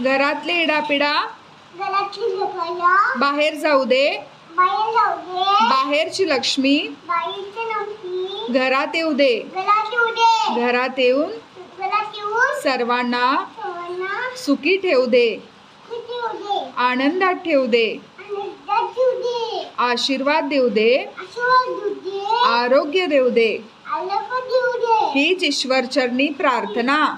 घरातले इडापिडा. बाहेर जाऊ दे. बाहेरची लक्ष्मी. घरात येऊ दे. घरात येऊन सर्वांना सुखी ठेवू दे. आनंदात ठेवू दे. आशीर्वाद देऊ दे. आरोग्य देऊ दे. देऊ दे. हीच ईश्वरचरणी प्रार्थना.